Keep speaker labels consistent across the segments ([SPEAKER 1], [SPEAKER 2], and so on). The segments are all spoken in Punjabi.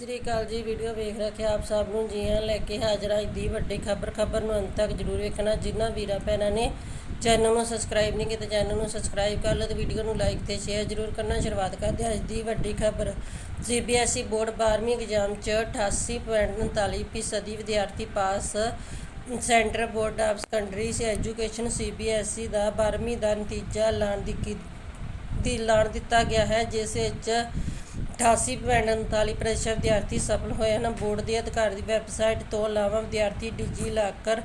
[SPEAKER 1] ਸ੍ਰੀ ਅਕਾਲ ਜੀ, ਵੀਡੀਓ ਵੇਖ ਰੱਖਿਆ ਆਪ ਸਭ ਨੂੰ, ਜੀ ਆਇਆਂ ਲੈ ਕੇ ਹਾਜ਼ਰ ਹਾਂ ਅੱਜ ਦੀ ਵੱਡੀ ਖਬਰ ਖਬਰ ਨੂੰ ਅੰਤ ਤੱਕ ਜਰੂਰ ਵੇਖਣਾ, ਜਿਨ੍ਹਾਂ ਵੀਰਾਂ ਭੈਣਾਂ ਨੇ ਚੈਨਲ ਨੂੰ ਸਬਸਕ੍ਰਾਈਬ ਨਹੀਂ ਕੀਤਾ ਚੈਨਲ ਨੂੰ ਸਬਸਕ੍ਰਾਈਬ ਕਰ ਲਓ ਤੇ ਵੀਡੀਓ ਨੂੰ ਲਾਈਕ ਤੇ ਸ਼ੇਅਰ ਜਰੂਰ ਕਰਨਾ, ਸ਼ੁਰੂਆਤ ਕਰਦੇ ਹਾਂ ਅੱਜ ਦੀ ਵੱਡੀ ਖਬਰ। ਸੀਬੀਐਸਈ ਬੋਰਡ 12ਵੀਂ ਐਗਜ਼ਾਮ 'ਚ 88.39% ਫੀਸਦੀ ਵਿਦਿਆਰਥੀ pass centre board of secondary education CBSE ਦਾ 12ਵੀਂ ਦਾ ਨਤੀਜਾ ਐਲਾਨ ਦੀ ਕੀ- ਦੀ ਐਲਾਨ ਦਿੱਤਾ ਗਿਆ ਹੈ, ਜਿਸ ਵਿੱਚ 88.39% ਵਿਦਿਆਰਥੀ ਸਫਲ ਹੋਏ ਹਨ। ਬੋਰਡ ਦੇ ਅਧਿਕਾਰੀ ਦੀ ਵੈਬਸਾਈਟ ਤੋਂ ਇਲਾਵਾ ਵਿਦਿਆਰਥੀ ਡਿਜੀ ਲਾਕਰ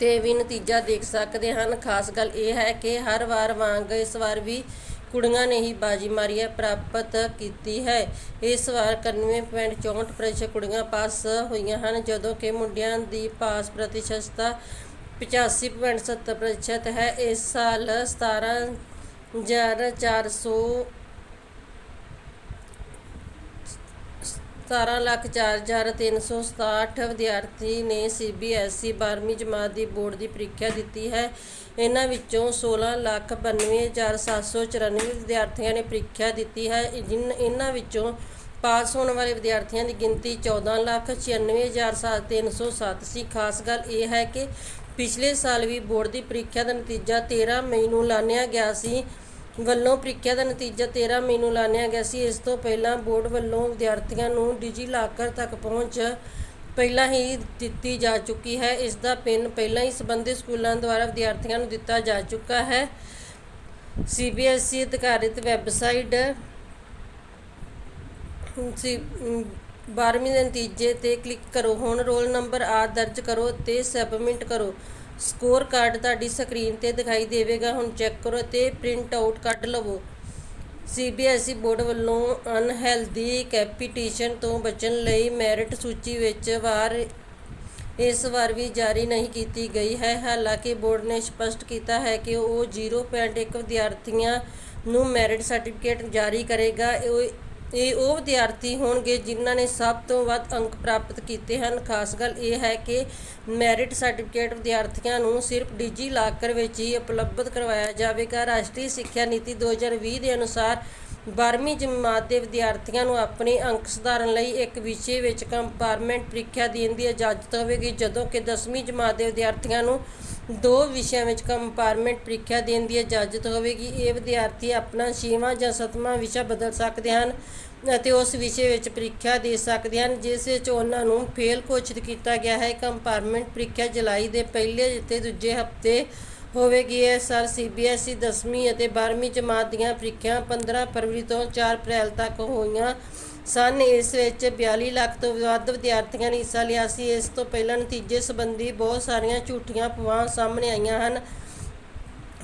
[SPEAKER 1] ਤੇ ਵੀ ਨਤੀਜਾ ਦੇਖ ਸਕਦੇ ਹਨ। ਖਾਸ ਗੱਲ ਇਹ ਹੈ ਕਿ ਹਰ ਵਾਰ ਵਾਂਗ ਇਸ ਵਾਰ ਵੀ ਕੁੜੀਆਂ ਨੇ ਹੀ ਬਾਜੀ ਮਾਰੀ ਹੈ, ਪ੍ਰਾਪਤ ਕੀਤੀ ਹੈ। ਇਸ ਵਾਰ 91.64% ਕੁੜੀਆਂ ਪਾਸ ਹੋਈਆਂ ਹਨ, ਜਦੋਂ ਕਿ ਮੁੰਡਿਆਂ ਦੀ ਪਾਸ ਪ੍ਰਤੀਸ਼ਤਤਾ 85.70% ਹੈ। ਇਸ ਸਾਲ 17400 1746367 ਵਿਦਿਆਰਥੀ ਨੇ ਸੀਬੀਐਸਈ 12ਵੀਂ ਜਮਾਤ ਦੀ ਬੋਰਡ ਦੀ ਪ੍ਰੀਖਿਆ ਦਿੱਤੀ ਹੈ। ਇਹਨਾਂ ਵਿੱਚੋਂ 1692794 ਵਿਦਿਆਰਥੀਆਂ ਨੇ ਪ੍ਰੀਖਿਆ ਦਿੱਤੀ ਹੈ। ਜਿਨ, ਇਹਨਾਂ ਵਿੱਚੋਂ ਪਾਸ ਹੋਣ ਵਾਲੇ ਵਿਦਿਆਰਥੀਆਂ ਦੀ ਗਿਣਤੀ 1496307 ਸੀ ਖਾਸ ਗੱਲ ਇਹ ਹੈ ਕਿ ਪਿਛਲੇ ਸਾਲ ਵੀ ਬੋਰਡ ਦੀ ਪ੍ਰੀਖਿਆ ਦਾ ਨਤੀਜਾ 13 ਮਈ ਨੂੰ ਐਲਾਨਿਆ ਗਿਆ ਸੀ। ਵੱਲੋਂ ਪ੍ਰੀਖਿਆ ਦਾ ਨਤੀਜਾ 13 ਮਈ ਨੂੰ ਐਲਾਨਿਆ ਗਿਆ ਸੀ। ਇਸ ਤੋਂ ਪਹਿਲਾਂ ਬੋਰਡ ਵੱਲੋਂ ਵਿਦਿਆਰਥੀਆਂ ਨੂੰ ਡਿਜੀ ਲਾਕਰ ਤੱਕ ਪਹੁੰਚ ਪਹਿਲਾਂ ਹੀ ਦਿੱਤੀ ਜਾ ਚੁੱਕੀ ਹੈ। ਇਸ ਦਾ ਪਿੰਨ ਪਹਿਲਾਂ ਹੀ ਸੰਬੰਧਿਤ ਸਕੂਲਾਂ ਦੁਆਰਾ ਵਿਦਿਆਰਥੀਆਂ ਨੂੰ ਦਿੱਤਾ ਜਾ ਚੁੱਕਾ ਹੈ। ਸੀਬੀਐਸਈ ਅਧਿਕਾਰਿਤ ਵੈਬਸਾਈਟ ਸੀ 12ਵੀਂ ਦੇ ਨਤੀਜੇ ਤੇ ਕਲਿੱਕ ਕਰੋ। ਹੁਣ ਰੋਲ ਨੰਬਰ ਆ ਦਰਜ ਕਰੋ ਤੇ ਸਬਮਿਟ ਕਰੋ। ਸਕੋਰ ਕਾਰਡ ਤੁਹਾਡੀ ਸਕਰੀਨ ਤੇ ਦਿਖਾਈ ਦੇਵੇਗਾ। ਹੁਣ ਚੈੱਕ ਕਰੋ ਤੇ ਪ੍ਰਿੰਟ ਆਊਟ ਕੱਢ ਲਵੋ। C B S E board ਵੱਲੋਂ ਅਨਹੈਲਦੀ ਕੈਪੀਟੀਸ਼ਨ ਤੋਂ ਬਚਣ ਲਈ ਮੈਰਿਟ ਸੂਚੀ ਵਿੱਚ ਵਾਰ ਇਸ ਵਾਰ ਵੀ ਜਾਰੀ ਨਹੀਂ ਕੀਤੀ ਗਈ ਹੈ। ਹਾਲਾਂਕਿ ਬੋਰਡ ਨੇ ਸਪਸ਼ਟ ਕੀਤਾ ਹੈ ਕਿ ਉਹ 0.1 ਵਿਦਿਆਰਥੀਆਂ ਨੂੰ ਮੈਰਿਟ ਸਰਟੀਫਿਕੇਟ ਜਾਰੀ ਕਰੇਗਾ। ਇਹ ਉਹ ਵਿਦਿਆਰਥੀ ਹੋਣਗੇ ਜਿਨ੍ਹਾਂ ਨੇ ਸਭ ਤੋਂ ਵੱਧ ਅੰਕ ਪ੍ਰਾਪਤ ਕੀਤੇ ਹਨ। ਖਾਸ ਗੱਲ ਇਹ ਹੈ ਕਿ ਮੈਰਿਟ ਸਰਟੀਫਿਕੇਟ ਵਿਦਿਆਰਥੀਆਂ ਨੂੰ ਸਿਰਫ ਡਿਜੀ ਲਾਕਰ ਵਿੱਚ ਹੀ ਉਪਲਬਧ ਕਰਵਾਇਆ ਜਾਵੇਗਾ। ਰਾਸ਼ਟਰੀ ਸਿੱਖਿਆ ਨੀਤੀ 2020 ਦੇ ਅਨੁਸਾਰ 12ਵੀਂ ਜਮਾਤ ਦੇ ਵਿਦਿਆਰਥੀਆਂ ਨੂੰ ਆਪਣੇ ਅੰਕ ਸੁਧਾਰਨ ਲਈ ਇੱਕ ਵਿਸ਼ੇ ਵਿੱਚ ਕੰਪਾਰਟਮੈਂਟ ਪ੍ਰੀਖਿਆ ਦੇਣ ਦੀ ਇਜਾਜ਼ਤ ਹੋਵੇਗੀ, ਜਦੋਂ ਕਿ 10ਵੀਂ ਜਮਾਤ ਦੇ ਵਿਦਿਆਰਥੀਆਂ ਨੂੰ ਦੋ ਵਿਸ਼ਿਆਂ ਵਿੱਚ ਕੰਪਾਰਟਮੈਂਟ ਪ੍ਰੀਖਿਆ ਦੇਣ ਦੀ ਇਜਾਜ਼ਤ ਹੋਵੇਗੀ। ਇਹ ਵਿਦਿਆਰਥੀ ਆਪਣਾ ਛੇਵਾਂ ਜਾਂ ਸੱਤਵਾਂ ਵਿਸ਼ਾ ਬਦਲ ਸਕਦੇ ਹਨ। ਅਤੇ ਉਸ ਵਿਸ਼ੇ ਵਿੱਚ ਪ੍ਰੀਖਿਆ ਦੇ ਸਕਦੇ ਹਨ, ਜਿਸ ਵਿੱਚ ਉਹਨਾਂ ਨੂੰ ਫੇਲ ਘੋਸ਼ਿਤ ਕੀਤਾ ਗਿਆ ਹੈ। ਕੰਪਾਰਟਮੈਂਟ ਪ੍ਰੀਖਿਆ ਜੁਲਾਈ ਦੇ ਪਹਿਲੇ ਅਤੇ ਦੂਜੇ ਹਫ਼ਤੇ ਹੋਵੇਗੀ। ਇਹ ਸਾਲ ਸੀਬੀਐਸਈ 10ਵੀਂ ਅਤੇ 12ਵੀਂ ਜਮਾਤ ਦੀਆਂ ਪ੍ਰੀਖਿਆ 15 ਫਰਵਰੀ ਤੋਂ 4 ਅਪ੍ਰੈਲ ਤੱਕ ਹੋਈਆਂ ਸਨ। ਇਸ ਵਿੱਚ 42 ਲੱਖ ਤੋਂ ਵੱਧ ਵਿਦਿਆਰਥੀਆਂ ਨੇ ਹਿੱਸਾ ਲਿਆ ਸੀ। ਇਸ ਤੋਂ ਪਹਿਲਾਂ ਨਤੀਜੇ ਸੰਬੰਧੀ ਬਹੁਤ ਸਾਰੀਆਂ ਝੂਠੀਆਂ ਅਫਵਾਹਾਂ ਸਾਹਮਣੇ ਆਈਆਂ ਹਨ।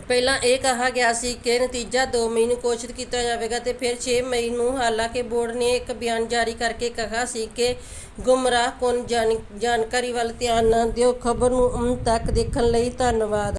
[SPEAKER 1] ਪਹਿਲਾਂ ਇਹ ਕਿਹਾ ਗਿਆ ਸੀ ਕਿ ਨਤੀਜਾ 2 ਮਈ ਨੂੰ ਘੋਸ਼ਿਤ ਕੀਤਾ ਜਾਵੇਗਾ ਤੇ ਫਿਰ 6 ਮਈ ਨੂੰ, ਹਾਲਾਂਕਿ ਬੋਰਡ ਨੇ ਇੱਕ ਬਿਆਨ ਜਾਰੀ ਕਰਕੇ ਕਿਹਾ ਸੀ ਕਿ ਗੁੰਮਰਾਹਕੁਨ ਜਾਣ- ਜਾਣਕਾਰੀ ਵੱਲ ਧਿਆਨ ਨਾ ਦਿਓ। ਖਬਰ ਨੂੰ ਅੰਤ ਤੱਕ ਦੇਖਣ ਲਈ ਧੰਨਵਾਦ।